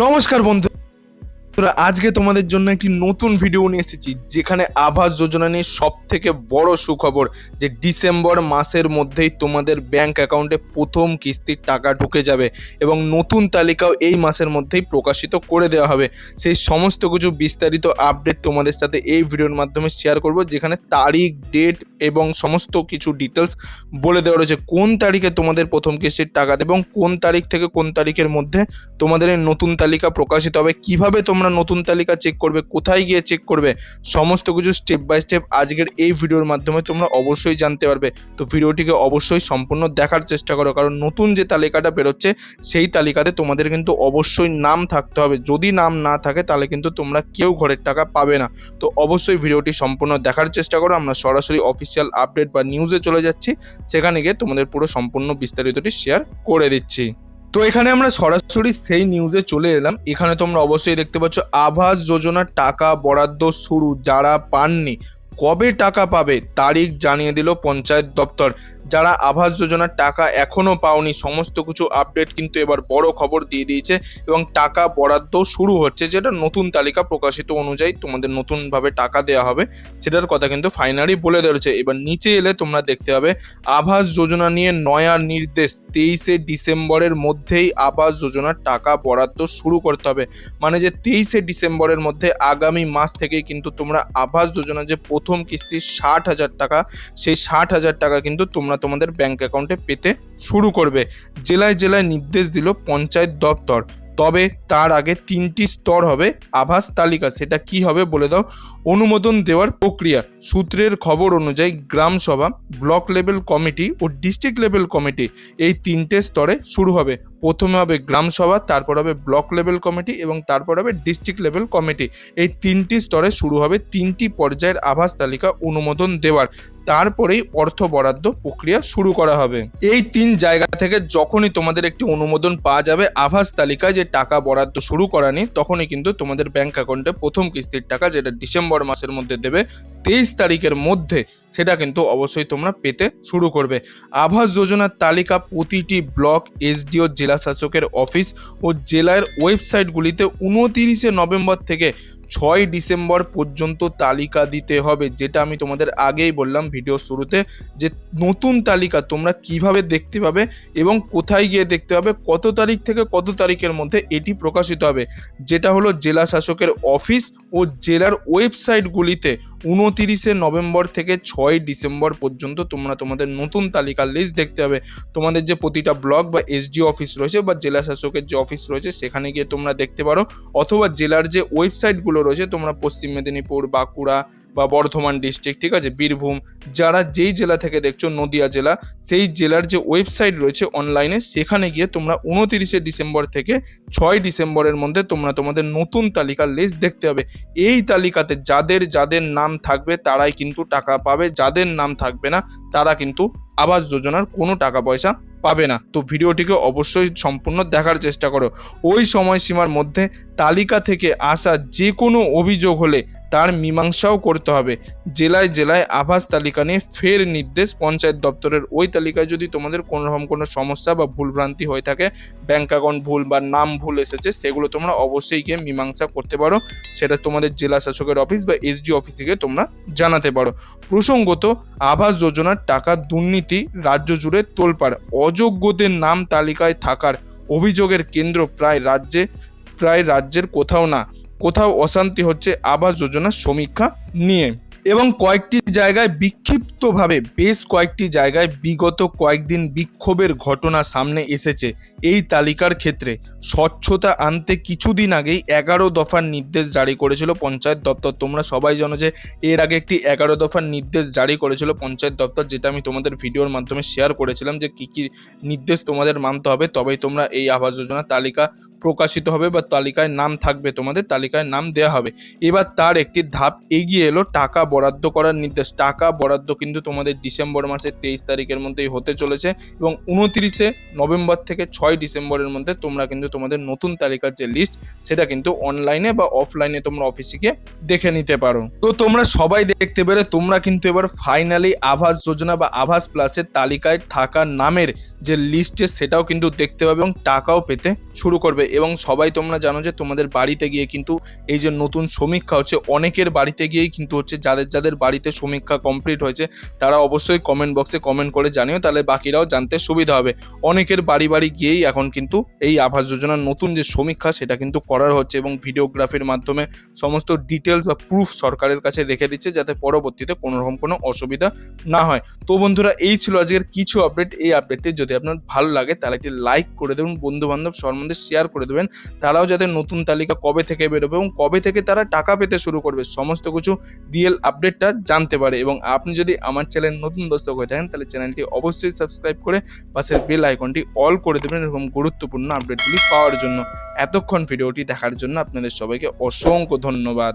নমস্কার বন্ধুরা, আজকে তোমাদের জন্য একটি নতুন ভিডিও নিয়ে এসেছি, যেখানে আবাস যোজনা নিয়ে সব থেকে বড় সুখবর যে ডিসেম্বর মাসের মধ্যেই তোমাদের ব্যাংক অ্যাকাউন্টে প্রথম কিস্তির টাকা ঢুকে যাবে এবং নতুন তালিকাও এই মাসের মধ্যেই প্রকাশিত করে দেওয়া হবে। সেই সমস্ত কিছু বিস্তারিত আপডেট তোমাদের সাথে এই ভিডিওর মাধ্যমে শেয়ার করব, যেখানে তারিখ ডেট এবং সমস্ত কিছু ডিটেলস বলে দেওয়া রয়েছে কোন তারিখে তোমাদের প্রথম কিস্তির টাকা দেবে এবং কোন তারিখ থেকে কোন তারিখের মধ্যে তোমাদের এই নতুন তালিকা প্রকাশিত হবে, কীভাবে তোমরা নতুন তালিকা চেক করবে, কোথায় গিয়ে চেক করবে, সমস্ত কিছু স্টেপ বাই স্টেপ আজকের এই ভিডিওর মাধ্যমে তোমরা অবশ্যই জানতে পারবে। তো ভিডিওটিকে অবশ্যই সম্পূর্ণ দেখার চেষ্টা করো, কারণ নতুন যে তালিকাটা বেরোচ্ছে, সেই তালিকাতে তোমাদের কিন্তু অবশ্যই নাম থাকতে হবে। যদি নাম না থাকে, তাহলে কিন্তু তোমরা কেউ ঘরের টাকা পাবে না। তো অবশ্যই ভিডিওটি সম্পূর্ণ দেখার চেষ্টা করো, আমরা সরাসরি অফিসিয়াল আপডেট বা নিউজে চলে যাচ্ছি, সেখানে গিয়ে তোমাদের পুরো সম্পূর্ণ বিস্তারিতটি শেয়ার করে দিচ্ছি। তো এখানে আমরা সরাসরি সেই নিউজে চলে এলাম। এখানে তোমরা অবশ্যই দেখতে পাচ্ছ আভাস যোজনার টাকা বরাদ্দ শুরু। যারা পাননি, কবে টাকা পাবে, তারিখ জানিয়ে দিল পঞ্চায়েত দপ্তর। যারা আবাস যোজনার টাকা এখনও পাওনি, সমস্ত কিছু আপডেট কিন্তু এবার বড় খবর দিয়ে দিয়েছে এবং টাকা বরাদ্দ শুরু হচ্ছে, যেটা নতুন তালিকা প্রকাশিত অনুযায়ী তোমাদের নতুনভাবে টাকা দেওয়া হবে, সেটার কথা কিন্তু ফাইনালি বলে ধরেছে। এবার নিচে এলে তোমরা দেখতে পাবে, আবাস যোজনা নিয়ে নয়া নির্দেশ, তেইশে ডিসেম্বরের মধ্যেই আবাস যোজনার টাকা বরাদ্দ শুরু করতে হবে। মানে যে তেইশে ডিসেম্বরের মধ্যে আগামী মাস থেকেই কিন্তু তোমরা আবাস যোজনা যে প্রথম কিস্তি ষাট হাজার টাকা, সেই ষাট হাজার টাকা কিন্তু তোমরা তোমাদের ব্যাংক অ্যাকাউন্টে পেতে শুরু করবে। জেলায় জেলায় নির্দেশ দিল পঞ্চায়েত দপ্তর। তবে তার আগে তিনটি স্তর হবে। আভাস তালিকা, সেটা কি হবে বলে দাও। অনুমোদন দেওয়ার প্রক্রিয়া। সূত্রের খবর অনুযায়ী গ্রাম সভা, ব্লক লেভেল কমিটি ও ডিস্ট্রিক্ট লেভেল কমিটি এই তিনটে স্তরে শুরু হবে। প্রথমে হবে গ্রাম সভা, তারপর হবে ব্লক লেভেল কমিটি এবং তারপর হবে ডিস্ট্রিক্ট লেভেল কমিটি। এই তিনটি স্তরে শুরু হবে তিনটি পর্যায়ের আভাস তালিকা অনুমোদন দেওয়ার। তারপরেই অর্থ বরাদ্দ প্রক্রিয়া শুরু করা হবে। এই তিন জায়গা থেকে যখনই তোমাদের একটি অনুমোদন পাওয়া যাবে, আভাস তালিকায় যে টাকা বরাদ্দ শুরু করা নেই, তখনই কিন্তু তোমাদের ব্যাংক অ্যাকাউন্টে প্রথম কিস্তির টাকা যেটা ডিসেম্বর মাসের মধ্যে দেবে তেইশ তারিখের মধ্যে সেটা কিন্তু অবশ্যই তোমরা পেতে শুরু করবে। আবাস যোজনার তালিকা প্রতিটি ব্লক এসডিও জেলা শাসকের অফিস ও জেলার ওয়েবসাইটগুলিতে উনতিরিশে নভেম্বর থেকে ছয় ডিসেম্বর পর্যন্ত তালিকা দিতে হবে, যেটা আমি তোমাদের আগেই বললাম ভিডিও শুরুতে, যে নতুন তালিকা তোমরা কীভাবে দেখতে পাবে এবং কোথায় গিয়ে দেখতে পাবে, কত তারিখ থেকে কত তারিখের মধ্যে এটি প্রকাশিত হবে। যেটা হলো জেলা শাসকের অফিস ও জেলার ওয়েবসাইটগুলিতে উনতিরিশে নভেম্বর থেকে ছয় ডিসেম্বর পর্যন্ত তোমরা তোমাদের নতুন তালিকার লিস্ট দেখতে হবে তোমাদের যে প্রতিটা ব্লক বা এসডিও অফিস রয়েছে বা জেলা শাসকের যে অফিস রয়েছে, সেখানে গিয়ে তোমরা দেখতে পারো, অথবা জেলার যে ওয়েবসাইটগুলো রয়েছে, তোমরা পশ্চিম মেদিনীপুর, বাঁকুড়া বা বর্ধমান ডিস্ট্রিক্ট ঠিক আছে? বীরভূম, যারা যেই জেলা থেকে দেখছ, নদিয়া জেলা, সেই জেলার যে ওয়েবসাইট রয়েছে অনলাইনে সেখানে গিয়ে তোমরা উনতিরিশে ডিসেম্বর থেকে ছয় ডিসেম্বরের মধ্যে তোমরা তোমাদের নতুন তালিকার লিস্ট দেখতে হবে এই তালিকাতে যাদের যাদের নাম থাকবে, তারাই কিন্তু টাকা পাবে, যাদের নাম থাকবে না, তারা কিন্তু আবাস যোজনার কোনো টাকা পয়সা পাবে না। তো ভিডিওটিকে অবশ্যই সম্পূর্ণ দেখার চেষ্টা করো। ওই সময়সীমার মধ্যে তালিকা থেকে আসা যে কোনো অভিযোগ হলে তার মীমাংসাও করতে হবে। জেলায় জেলায় আভাস তালিকা নিয়ে ফের নির্দেশ পঞ্চায়েত দপ্তরের। ওই তালিকায় যদি তোমাদের কোনো রকম কোনো সমস্যা বা ভুলভ্রান্তি হয়ে থাকে, ব্যাংক অ্যাকাউন্ট ভুল বা নাম ভুল এসেছে, সেগুলো তোমরা অবশ্যই গিয়ে মীমাংসা করতে পারো। সেটা তোমাদের জেলা শাসকের অফিস বা এসডি অফিসে গিয়ে তোমরা জানাতে পারো। প্রসঙ্গত আবাস যোজনার টাকা দুর্নীতি রাজ্য জুড়ে তোলপাড়। অযোগ্যদের নাম তালিকায় থাকার অভিযোগের কেন্দ্র প্রায় রাজ্যে, প্রায় রাজ্যের কোথাও না, কোথাও অশান্তি হচ্ছে আবাস যোজনার সমীক্ষা নিয়ে। এবং কয়েকটি জায়গায় বিক্ষিপ্তভাবে বেশ কয়েকটি জায়গায় বিগত কয়েকদিন বিক্ষোভের ঘটনা সামনে এসেছে। এই তালিকার ক্ষেত্রে স্বচ্ছতা আনতে কিছুদিন আগেই এগারো দফার নির্দেশ জারি করেছিল পঞ্চায়েত দপ্তর। তোমরা সবাই জানো যে এর আগে একটি এগারো দফার নির্দেশ জারি করেছিল পঞ্চায়েত দপ্তর, যেটা আমি তোমাদের ভিডিওর মাধ্যমে শেয়ার করেছিলাম যে কী কী নির্দেশ তোমাদের মানতে হবে। তবেই তোমরা এই আবাস যোজনা তালিকা প্রকাশিত হবে বা তালিকায় নাম থাকবে তোমাদের, তালিকায় নাম দেওয়া হবে। এবার তার একটি ধাপ এগিয়ে এলো, টাকা বরাদ্দ করার নির্দেশ। টাকা বরাদ্দ কিন্তু তোমাদের ডিসেম্বর মাসের তেইশ তারিখের মধ্যেই হতে চলেছে এবং উনত্রিশে নভেম্বর থেকে ছয় ডিসেম্বরের মধ্যে তোমরা কিন্তু তোমাদের নতুন তালিকার যে লিস্ট সেটা কিন্তু অনলাইনে বা অফলাইনে তোমরা অফিসে গিয়ে দেখে নিতে পারো। তো তোমরা সবাই দেখতে পেরে তোমরা কিন্তু এবার ফাইনালি আভাস যোজনা বা আভাস প্লাসের তালিকায় থাকা নামের যে লিস্টে সেটাও কিন্তু দেখতে পাবে এবং টাকাও পেতে শুরু করবে। এবং সবাই তোমরা জানো যে তোমাদের বাড়িতে গিয়ে কিন্তু এই যে নতুন সমীক্ষা হচ্ছে, অনেকের বাড়িতে গিয়েই কিন্তু হচ্ছে যাদের যাদের বাড়িতে সমীক্ষা কমপ্লিট হয়েছে, তারা অবশ্যই কমেন্ট বক্সে কমেন্ট করে জানিও, তাহলে বাকিরাও জানতে সুবিধা হবে। অনেকের বাড়ি বাড়ি গিয়েই এখন কিন্তু এই আবাস যোজনার নতুন যে সমীক্ষা, সেটা কিন্তু করার হচ্ছে এবং ভিডিওগ্রাফির মাধ্যমে সমস্ত ডিটেলস বা প্রুফ সরকারের কাছে রেখে দিচ্ছে, যাতে পরবর্তীতে কোনো রকম কোনো অসুবিধা না হয়। তো বন্ধুরা, এই ছিল আজকের কিছু আপডেট এই আপডেটটি যদি আপনার ভালো লাগে, তাহলে একটি লাইক করে দেবেন। বন্ধু বান্ধব সম্বন্ধে শেয়ার করে দেবেন। তারাও যাতে নতুন তালিকা কবে থেকে বেরোবে এবং কবে থেকে তারা টাকা পেতে শুরু করবে সমস্ত কিছু রিয়েল আপডেটটা জানতে পারে এবং আপনি যদি আমার চ্যানেল নতুন দর্শক হয়ে থাকেন, তাহলে চ্যানেলটি অবশ্যই সাবস্ক্রাইব করে পাশের বেল আইকনটি অল করে দেবেন এরকম গুরুত্বপূর্ণ আপডেটগুলি পাওয়ার জন্য। এতক্ষণ ভিডিওটি দেখার জন্য আপনাদের সবাইকে অসংখ্য ধন্যবাদ।